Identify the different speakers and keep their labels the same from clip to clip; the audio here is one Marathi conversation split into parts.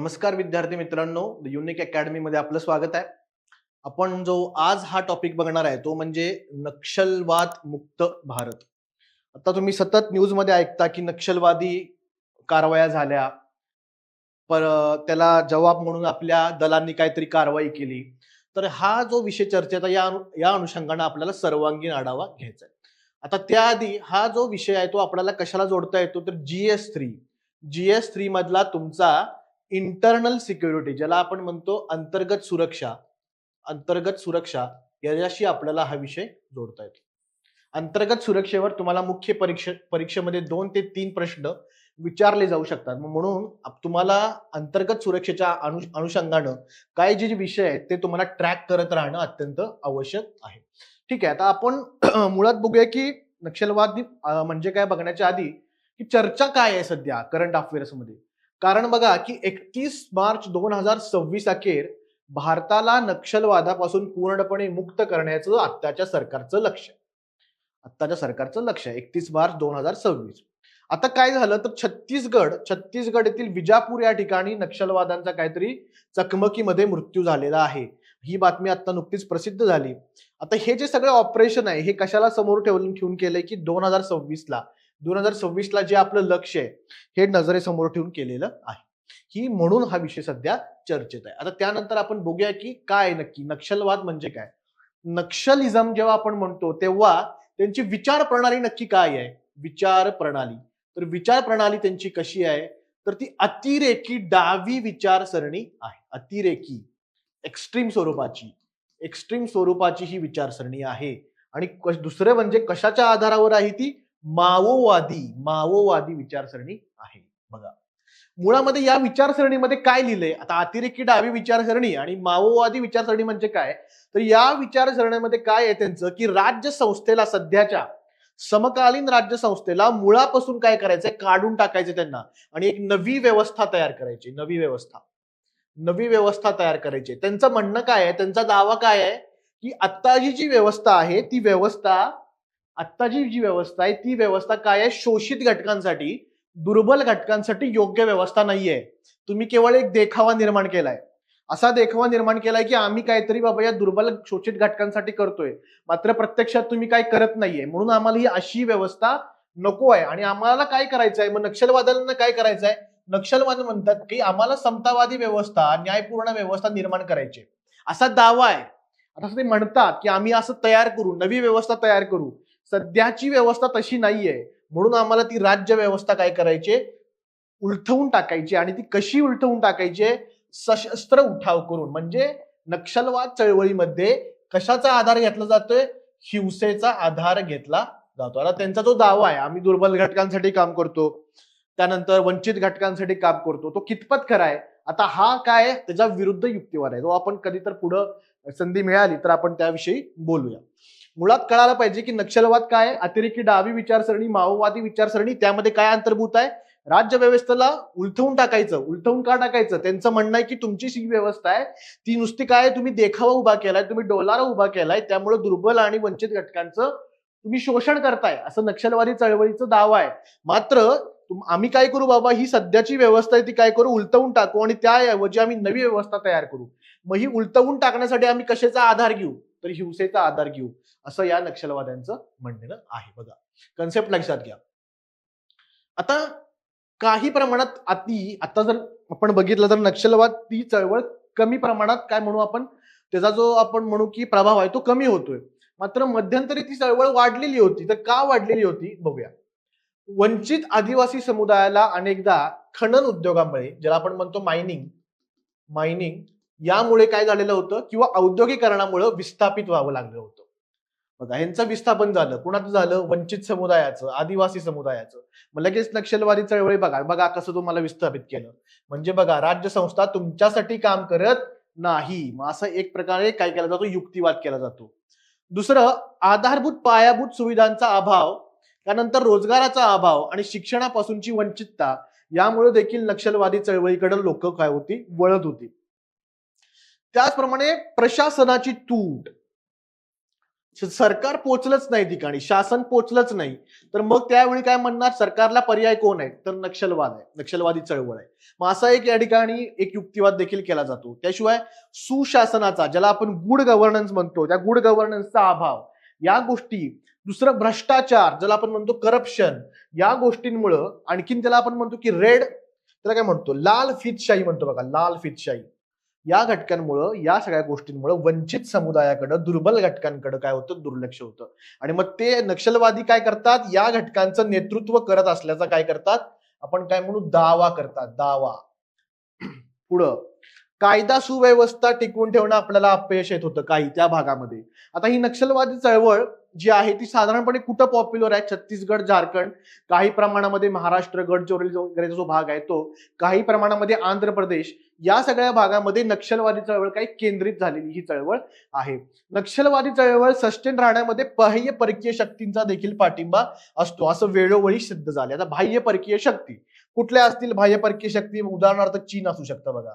Speaker 1: नमस्कार विद्यार्थी मित्रांनो द युनिक अकॅडमीमध्ये आपलं स्वागत आहे. आपण जो आज हा टॉपिक बघणार आहे तो म्हणजे नक्षलवाद मुक्त भारत. आता तुम्ही सतत न्यूजमध्ये ऐकता की नक्षलवादी कारवाया झाल्या. पर त्याला जबाब म्हणून आपल्या दलांनी काहीतरी कारवाई केली. तर हा जो विषय चर्चेचा या या अनुषंगाने आपल्याला सर्वांगीण आढावा घ्यायचा आहे. आता त्याआधी हा जो विषय आहे तो आपल्याला कशाला जोडता येतो? तर G S three GS three मधला तुमचा इंटरनल सिक्युरिटी ज्याला आपण म्हणतो अंतर्गत सुरक्षा अंतर्गत सुरक्षा याच्याशी आपल्याला हा विषय जोडता येतो. अंतर्गत सुरक्षेवर तुम्हाला मुख्य परीक्षे परीक्षेमध्ये दोन ते तीन प्रश्न विचारले जाऊ शकतात. मग म्हणून तुम्हाला अंतर्गत सुरक्षेच्या अनु अनुषंगानं काय जे विषय आहेत ते तुम्हाला ट्रॅक करत राहणं अत्यंत आवश्यक आहे. ठीक आहे आता आपण मुळात बघूया की नक्षलवादी म्हणजे काय बघण्याच्या आधी की चर्चा काय आहे सध्या करंट अफेअर्समध्ये कारण बघा की एकतीस मार्च दोन हजार सव्वीस अखेर भारताला नक्षलवादापासून पूर्णपणे मुक्त करण्याचं आत्ताच्या सरकारचं लक्ष आत्ताच्या सरकारचं लक्ष आहे एकतीस मार्च दोन हजार सव्वीस. आता काय झालं? तर छत्तीसगड छत्तीसगड येथील विजापूर या ठिकाणी नक्षलवाद्यांचा काहीतरी चकमकीमध्ये मृत्यू झालेला आहे. ही बातमी आता नुकतीच प्रसिद्ध झाली. आता हे जे सगळे ऑपरेशन आहे हे कशाला समोर ठेवून ठेवून केलंय की दोन हजार सव्वीसला? दोन हजार सव्वीसला जे आपलं लक्ष आहे हे नजरेसमोर ठेवून केलेलं आहे. ही म्हणून हा विषय सध्या चर्चेत आहे. आता त्यानंतर आपण बघूया की काय नक्की. नक्षलवाद म्हणजे काय? नक्षलिझम जेव्हा आपण म्हणतो तेव्हा त्यांची विचार प्रणाली नक्की काय आहे? विचार प्रणाली. तर विचार प्रणाली त्यांची कशी आहे? तर ती अतिरेकी डावी विचारसरणी आहे. अतिरेकी एक्स्ट्रीम स्वरूपाची. एक्स्ट्रीम स्वरूपाची ही विचारसरणी आहे. आणि क- दुसरं म्हणजे कशाच्या आधारावर आहे ती? माओवादी माओवादी विचारसरणी आहे. बघा. मुळामध्ये या विचारसरणीमध्ये काय लिहिलंय? आता अतिरेकी डावी विचारसरणी आणि माओवादी विचारसरणी म्हणजे काय? तर या विचारसरणीमध्ये काय आहे त्यांचं? की राज्य संस्थेला सध्याच्या समकालीन राज्य संस्थेला मुळापासून काय करायचंय? काढून टाकायचं त्यांना. आणि एक नवी व्यवस्था तयार करायची. नवी व्यवस्था. नवी व्यवस्था तयार करायची. त्यांचं म्हणणं काय आहे? त्यांचा दावा काय आहे? की आत्ताची जी व्यवस्था आहे ती व्यवस्था आत्ताची जी व्यवस्था आहे ती व्यवस्था काय आहे? शोषित घटकांसाठी दुर्बल घटकांसाठी योग्य व्यवस्था नाहीये. तुम्ही केवळ एक देखावा निर्माण केलाय. असा देखावा निर्माण केलाय की आम्ही काहीतरी बाबा या दुर्बल शोषित घटकांसाठी करतोय. मात्र प्रत्यक्षात तुम्ही काय करत नाहीये. म्हणून आम्हाला ही अशी व्यवस्था नको आहे. आणि आम्हाला काय करायचं आहे मग नक्षलवाद्यांना काय करायचं आहे नक्षलवाद म्हणतात की आम्हाला समतावादी व्यवस्था न्यायपूर्ण व्यवस्था निर्माण करायची आहे. असा दावा आहे. आता ते म्हणतात की आम्ही असं तयार करू नवी व्यवस्था तयार करू. सध्याची व्यवस्था तशी नाहीये. म्हणून आम्हाला ती राज्य व्यवस्था काय करायची? उलथवून टाकायची आणि ती कशी उलथवून टाकायची? सशस्त्र उठाव करून. म्हणजे नक्षलवाद चळवळीमध्ये कशाचा आधार घेतला जातोय? हिंसेचा आधार घेतला जातो. आता त्यांचा जो दावा आहे आम्ही दुर्बल घटकांसाठी काम करतो त्यानंतर वंचित घटकांसाठी काम करतो तो कितपत खरा आहे? आता हा काय त्याच्या विरुद्ध युक्तिवाद आहे. तो आपण कधी तर पुढं संधी मिळाली तर आपण त्याविषयी बोलूया. मुळात कळायला पाहिजे की नक्षलवाद काय अतिरेकी डावी विचारसरणी माओवादी विचारसरणी त्यामध्ये काय अंतर्भूत आहे? राज्य व्यवस्थेला उलथवून टाकायचं. उलथवून का टाकायचं? त्यांचं म्हणणं आहे की तुमची जी व्यवस्था आहे ती नुसती काय तुम्ही देखावा उभा केलाय तुम्ही डोलारा उभा केलाय त्यामुळे दुर्बल आणि वंचित घटकांचं तुम्ही शोषण करताय. असं नक्षलवादी चळवळीचा दावा आहे. मात्र आम्ही काय करू बाबा? ही सध्याची व्यवस्था आहे ती काय करू? उलटवून टाकू आणि त्याऐवजी आम्ही नवी व्यवस्था तयार करू. मग ही उलटवून टाकण्यासाठी आम्ही कशाचा आधार घेऊ? तर हिंसेचा आधार घेऊ असं या नक्षलवाद्यांचं म्हणणं आहे. बघा कन्सेप्ट लक्षात घ्या. आता काही प्रमाणात अति आता जर आपण बघितलं तर नक्षलवाद ती चळवळ कमी प्रमाणात काय म्हणू आपण? त्याचा जो आपण म्हणू की प्रभाव आहे तो कमी होतोय. मात्र मध्यंतरी ती चळवळ वाढलेली होती. तर का वाढलेली होती? बघूया. वंचित आदिवासी समुदायाला अनेकदा खनन उद्योगामुळे ज्याला आपण म्हणतो मायनिंग मायनिंग यामुळे काय झालेलं होतं किंवा औद्योगिकरणामुळे विस्थापित व्हावं लागलं होतं. बघा ह्यांचं विस्थापन झालं. कुणाचं झालं? वंचित समुदायाचं आदिवासी समुदायाचं. मग लगेच नक्षलवादी चळवळी बघा. बघा कसं तुम्हाला विस्थापित केलं. म्हणजे बघा राज्य संस्था तुमच्यासाठी काम करत नाही. मग असं एक प्रकारे काय केला जातो? युक्तिवाद केला जातो. दुसरं आधारभूत पायाभूत सुविधांचा अभाव त्यानंतर रोजगाराचा अभाव आणि शिक्षणापासूनची वंचितता यामुळे देखील नक्षलवादी चळवळीकडे लोक काय होती? वळत होती. त्याचप्रमाणे प्रशासनाची तूट. सरकार पोचलंच नाही ठिकाणी शासन पोचलंच नाही. तर मग त्यावेळी काय म्हणणार? सरकारला पर्याय कोण आहे? तर नक्षलवाद आहे नक्षलवादी चळवळ आहे. मग असा एक या ठिकाणी एक युक्तिवाद देखील केला जातो. त्याशिवाय सुशासनाचा ज्याला आपण गुड गव्हर्नन्स म्हणतो त्या गुड गव्हर्नन्सचा अभाव या गोष्टी दुसरं भ्रष्टाचार ज्याला आपण म्हणतो करप्शन या गोष्टींमुळं आणखीन त्याला आपण म्हणतो की रेड त्याला काय म्हणतो? लाल फितशाही म्हणतो बघा लाल फितशाही. या घटकांमुळं या सगळ्या गोष्टींमुळं वंचित समुदायाकडे दुर्बल घटकांकडे काय होतं? दुर्लक्ष होतं. आणि मग ते नक्षलवादी काय करतात? या घटकांचं नेतृत्व करत असल्याचा काय करतात? आपण काय म्हणू? दावा करतात. दावा. पुढं. कायदा सुव्यवस्था टिकवून ठेवणं आपल्याला अपयश येत होतं काही त्या भागामध्ये. आता ही नक्षलवादी चळवळ जी आहे ती साधारणपणे कुठं पॉप्युलर आहे? छत्तीसगड झारखंड. काही प्रमाणामध्ये महाराष्ट्र गडचिरोली वगैरे जो भाग आहे तो. काही प्रमाणामध्ये आंध्र प्रदेश. या सगळ्या भागामध्ये नक्षलवादी चळवळ काही केंद्रित झालेली ही चळवळ आहे. नक्षलवादी चळवळ सस्टेन राहण्यामध्ये बाह्य परकीय शक्तींचा देखील पाठिंबा असतो. असं वेळोवेळी सिद्ध झाले आता बाह्य परकीय शक्ती कुठल्या असतील? बाह्य परकीय शक्ती? उदाहरणार्थ चीन असू शकतं बघा.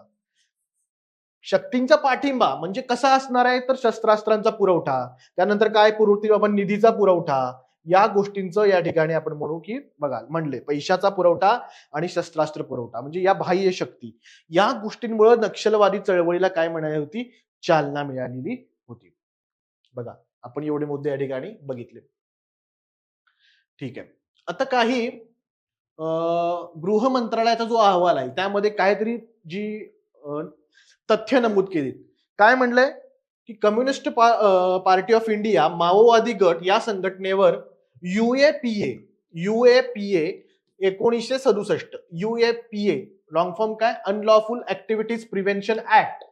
Speaker 1: शक्तींचा पाठिंबा म्हणजे कसा असणार आहे तर शस्त्रास्त्रांचा पुरवठा त्यानंतर काय पुरवठी बाबा? निधीचा पुरवठा. या गोष्टींचं या ठिकाणी आपण म्हणू की बघा म्हणले पैशाचा पुरवठा आणि शस्त्रास्त्र पुरवठा म्हणजे या बाह्य शक्ती. या गोष्टींमुळे नक्षलवादी चळवळीला काय म्हणाली होती? चालना मिळालेली होती. बघा आपण एवढे मुद्दे या ठिकाणी बघितले. ठीक आहे. आता काही अं, गृह मंत्रालयाचा जो अहवाल आहे त्यामध्ये काहीतरी जी तथ्य नमूद केली काय म्हणलंय? की कम्युनिस्ट पार्टी ऑफ इंडिया माओवादी गट या संघटनेवर युएपीए युएपीए एकोणीसशे सदुसष्ट युएपीए लॉंग फॉर्म काय? अनलॉफुल ऍक्टिव्हिटीज प्रिव्हेन्शन ऍक्ट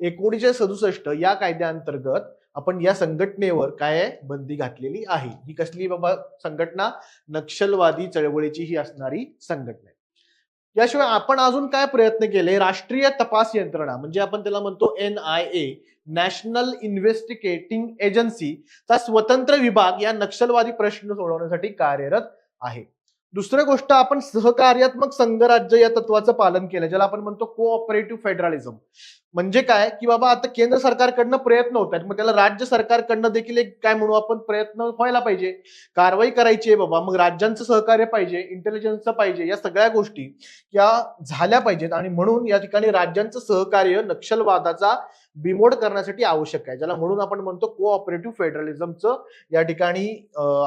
Speaker 1: एकोणीसशे सदुसष्ट या कायद्याअंतर्गत आपण या संघटनेवर काय बंदी घातलेली आहे. ही कसली बाबा संघटना? नक्षलवादी चळवळीची ही असणारी संघटना आहे. याशिवाय आपण अजून काय प्रयत्न केले? राष्ट्रीय तपास यंत्रणा म्हणजे आपण त्याला म्हणतो N I A national investigating एजन्सीचा स्वतंत्र विभाग या नक्षलवादी प्रश्न सोडवण्यासाठी कार्यरत आहे. दुसरं गोष्ट आपण सहकार्यात्मक संघराज्य या तत्वाचं पालन केलं ज्याला आपण म्हणतो कोऑपरेटिव्ह फेडरलिझम म्हणजे काय? की बाबा आता केंद्र सरकारकडनं प्रयत्न होत आहेत. मग त्याला राज्य सरकारकडनं देखील एक काय म्हणू आपण प्रयत्न व्हायला पाहिजे. कारवाई करायची आहे बाबा. मग राज्यांचं सहकार्य पाहिजे इंटेलिजन्सचं पाहिजे या सगळ्या गोष्टी या झाल्या पाहिजेत. आणि म्हणून या ठिकाणी राज्यांचं सहकार्य नक्षलवादाचा बिमोड करण्यासाठी आवश्यक आहे. ज्याला म्हणून आपण म्हणतो कोऑपरेटिव्ह फेडरलिझमचं या ठिकाणी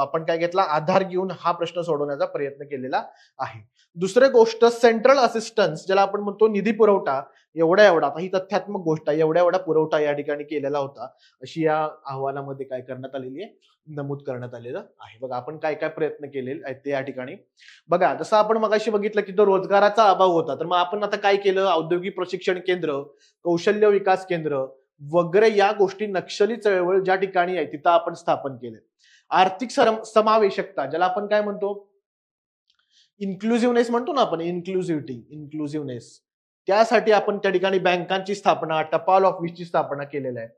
Speaker 1: आपण काय घेतला? आधार घेऊन हा प्रश्न सोडवण्याचा प्रयत्न केलेला आहे. दुसरी गोष्ट सेंट्रल असिस्टन्स ज्याला आपण म्हणतो निधी पुरवठा एवढा एवढा आता ही तथ्यात्मक गोष्ट आहे एवढा एवढा पुरवठा या ठिकाणी केलेला होता. अशी या अहवालामध्ये काय करण्यात आलेली आहे नमूद करण्यात आलेलं आहे. बघा आपण काय काय प्रयत्न केलेले आहेत ते या ठिकाणी. बघा जसं आपण मगाशी बघितलं की तो रोजगाराचा अभाव होता तर मग आपण आता काय केलं? औद्योगिक प्रशिक्षण केंद्र कौशल्य विकास केंद्र वगैरे या गोष्टी नक्षली चळवळ ज्या ठिकाणी आहे तिथं आपण स्थापन केले. आर्थिक समावेशकता ज्याला आपण काय म्हणतो? इन्क्लुझिव्हनेस म्हणतो ना आपण इन्क्लुझिव्हिटी इन्क्लुझिव्हनेस त्यासाठी आपण त्या ठिकाणी बँकांची स्थापना टपाल ऑफिसची स्थापना केलेली आहे.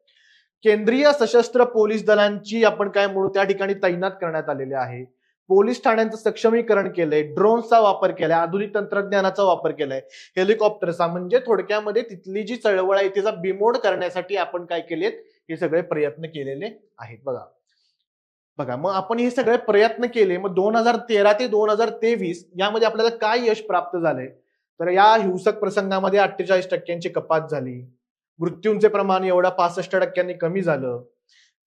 Speaker 1: केंद्रीय सशस्त्र पोलीस दलांची आपण काय म्हणू त्या ठिकाणी तैनात करण्यात आलेली आहे. पोलीस ठाण्यांचं सक्षमीकरण केलंय ड्रोनचा वापर केलाय आधुनिक तंत्रज्ञानाचा वापर केलाय हेलिकॉप्टरचा. म्हणजे थोडक्यामध्ये तिथली जी चळवळ आहे तिचा बिमोड करण्यासाठी आपण काय केलेत हे सगळे प्रयत्न केलेले आहेत. बघा. बघा मग आपण हे सगळे प्रयत्न केले मग दोन हजार तेरा ते दोन हजार तेवीस यामध्ये आपल्याला काय यश प्राप्त झालंय? तर या हिंसक प्रसंगामध्ये अठ्ठेचाळीस टक्क्यांची कपात झाली. मृत्यूंचे प्रमाण एवढा पासष्ट टक्क्यांनी कमी झालं.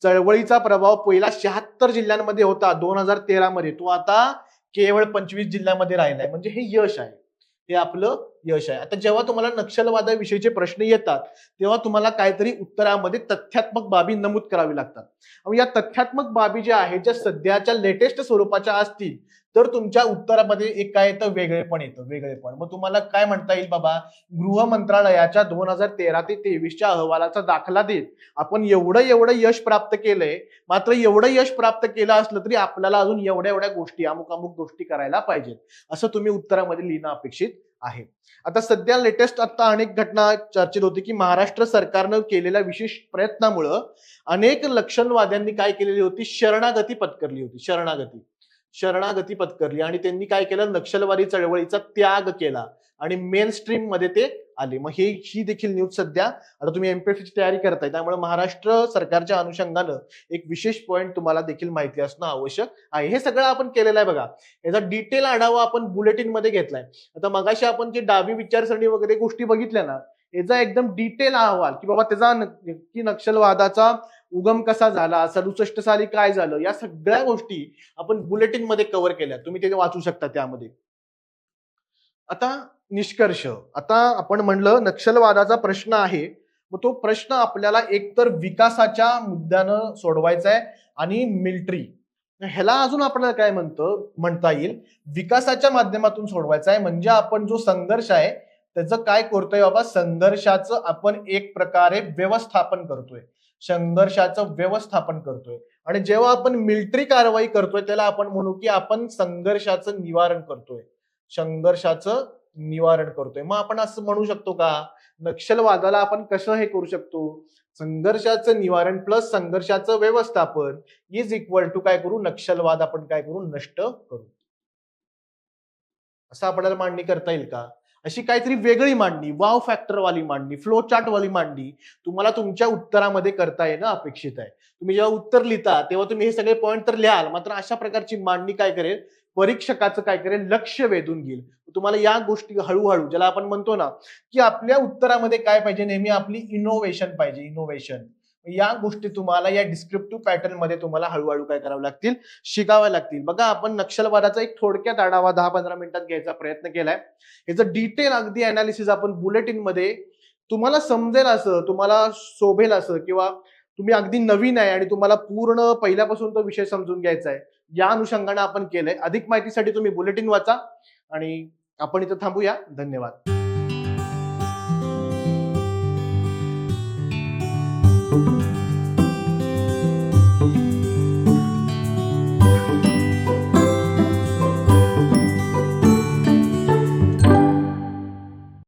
Speaker 1: चळवळीचा प्रभाव पहिला शहात्तर जिल्ह्यांमध्ये होता दोन हजार तेरा मध्ये तो आता केवळ पंचवीस जिल्ह्यामध्ये राहिलाय. म्हणजे हे यश आहे. हे आपलं यश आहे. आता जेव्हा तुम्हाला नक्षलवादाविषयीचे प्रश्न येतात तेव्हा तुम्हाला काहीतरी उत्तरामध्ये तथ्यात्मक बाबी नमूद करावी लागतात. मग या तथ्यात्मक बाबी ज्या आहेत ज्या सध्याच्या लेटेस्ट स्वरूपाच्या असतील तर तुमच्या उत्तरामध्ये एक काय येतं? वेगळेपण येतं वेगळेपण मग तुम्हाला काय म्हणता येईल बाबा? गृह मंत्रालयाच्या दोन हजार तेरा ते तेवीसच्या अहवालाचा दाखला देत आपण एवढं एवढं यश प्राप्त केलंय मात्र एवढं यश प्राप्त केलं असलं तरी आपल्याला अजून एवढ्या एवढ्या गोष्टी अमुक अमुक गोष्टी करायला पाहिजेत. असं तुम्ही उत्तरामध्ये लिहिणं अपेक्षित आहे. आता सध्या लेटेस्ट आता अनेक घटना चर्चेत होती की महाराष्ट्र सरकारनं केलेल्या विशेष प्रयत्नामुळं अनेक लक्षणवाद्यांनी काय केलेली होती? शरणागती पत्करली होती. शरणागती. शरणागती पत्करली आणि त्यांनी काय केलं? नक्षलवादी चळवळीचा त्याग केला. आणि मेन स्ट्रीममध्ये ते आले. मग हे ही देखील न्यूज सध्या. आता तुम्ही एमपीएससीची तयारी करताय. त्यामुळे महाराष्ट्र सरकारच्या अनुषंगानं एक विशेष पॉईंट तुम्हाला देखील माहिती असणं आवश्यक आहे. हे सगळं आपण केलेलं आहे बघा. याचा डिटेल आढावा आपण बुलेटिनमध्ये घेतलाय. आता मगाशी आपण जे डावी विचारसरणी वगैरे गोष्टी बघितल्या ना याचा एकदम डिटेल अहवाल की बाबा त्याचा की नक्षलवादाचा उगम कसा झाला सदुसष्ट साली काय झालं या सगळ्या गोष्टी आपण बुलेटिनमध्ये कव्हर केल्या. तुम्ही ते वाचू शकता त्यामध्ये. आता निष्कर्ष. आता आपण म्हणलं नक्षलवादाचा प्रश्न आहे. मग तो प्रश्न आपल्याला एकतर विकासाच्या मुद्द्यानं सोडवायचा आहे आणि मिलिटरी ह्याला अजून आपल्याला काय म्हणतं म्हणता येईल? विकासाच्या माध्यमातून सोडवायचा आहे. म्हणजे आपण जो संघर्ष आहे त्याचं काय करतोय बाबा? संघर्षाचं आपण एक प्रकारे व्यवस्थापन करतोय. संघर्षाचं व्यवस्थापन करतोय. आणि जेव्हा आपण मिलिटरी कारवाई करतोय त्याला आपण म्हणू की आपण संघर्षाचं निवारण करतोय. संघर्षाचं निवारण करतोय. मग आपण असं म्हणू शकतो का? नक्षलवादाला आपण कसं हे करू शकतो? संघर्षाचं निवारण प्लस संघर्षाचं व्यवस्थापन इज इक्वल टू काय करू? नक्षलवाद आपण काय करू? नष्ट करू. असं आपल्याला मांडणी करता येईल का? अशी काहीतरी वेगळी मांडणी वाव फॅक्टरवाली मांडणी फ्लो चार्टवाली मांडणी तुम्हाला तुमच्या उत्तरामध्ये करता येणं अपेक्षित आहे. तुम्ही जेव्हा उत्तर लिहिता तेव्हा तुम्ही हे सगळे पॉईंट तर लिहाल मात्र अशा प्रकारची मांडणी काय करेल? परीक्षकाचं काय करेल? लक्ष वेधून घेईल. तुम्हाला या गोष्टी हळूहळू ज्याला आपण म्हणतो ना की आपल्या उत्तरामध्ये काय पाहिजे? नेहमी आपली इनोव्हेशन पाहिजे इनोव्हेशन या गोष्टी तुम्हाला या डिस्क्रिप्टिव्ह पॅटर्नमध्ये तुम्हाला हळूहळू काय करावं लागतील? शिकाव्या लागतील. बघा आपण नक्षलवादाचा एक थोडक्यात आढावा दहा पंधरा मिनिटात घ्यायचा प्रयत्न केलाय. याचं डिटेल अगदी अनालिसिस आपण बुलेटिनमध्ये तुम्हाला समजेल असं तुम्हाला शोभेल असं किंवा तुम्ही अगदी नवीन आहे आणि तुम्हाला पूर्ण पहिल्यापासून तो विषय समजून घ्यायचा आहे. या अनुषंगाने आपण केलंय. अधिक माहितीसाठी तुम्ही बुलेटिन वाचा आणि आपण इथं थांबूया. धन्यवाद.